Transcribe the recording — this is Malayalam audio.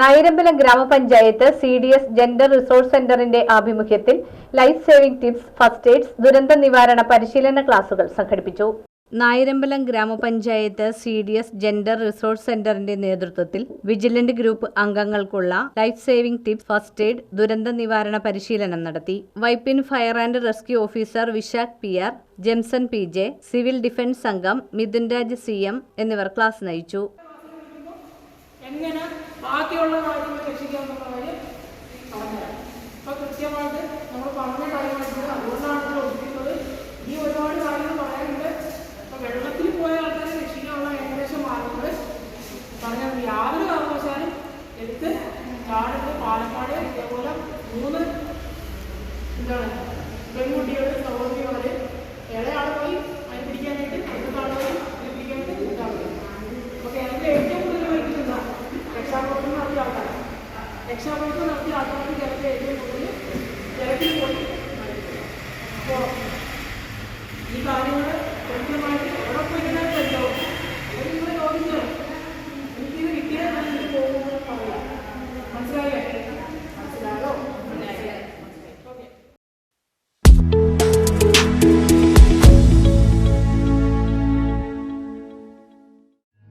നായിരമ്പലം ഗ്രാമപഞ്ചായത്ത് C D S gender resource സെന്ററിന്റെ ആഭിമുഖ്യത്തിൽ life saving tips first aids ദുരന്ത നിവാരണ പരിശീലന ക്ലാസുകൾ സംഘടിപ്പിച്ചു. നായിരമ്പലം ഗ്രാമപഞ്ചായത്ത് C D S gender resource സെന്ററിന്റെ നേതൃത്വത്തിൽ vigilant group അംഗങ്ങൾക്കുള്ള life saving tips first aid ദുരന്ത നിവാരണ പരിശീലനം നടത്തി. Vypin fire and rescue officer Vishakh P R Jemson P J civil defence സംഘം മിഥുൻ രാജ് സി എം എന്നിവർ ക്ലാസ് നയിച്ചു. എങ്ങനെ ബാക്കിയുള്ള കാര്യങ്ങൾ രക്ഷിക്കാമെന്നുള്ള കാര്യം പറഞ്ഞുതരാം. അപ്പൊ കൃത്യമായിട്ട് നമ്മൾ പറഞ്ഞ കാര്യങ്ങൾ അതുകൊണ്ടാണ് ഇത് ഈ ഒരുപാട് കാര്യങ്ങൾ പറയാനുണ്ട്. ഇപ്പൊ വെള്ളത്തിൽ പോയ ആൾക്കാരെ രക്ഷിക്കാനുള്ള ഏകദേശം മാർഗങ്ങൾ പറഞ്ഞാൽ യാതൊരു കാരണവശാലും എടുത്ത് ചാടുന്നത് പാലക്കാട് ഇതേപോലെ മൂന്ന് എന്താണ് പെൺകുട്ടികൾ സഹോദരികൾ രക്ഷാപ്രവർത്തനം നടത്തി ആൾക്കാർക്ക് ജലത്തെ ഏറ്റവും കൂടുതൽ ജലത്തിൽ പോയി. അപ്പോൾ ഈ കാര്യങ്ങൾ കൃത്യമായിട്ട്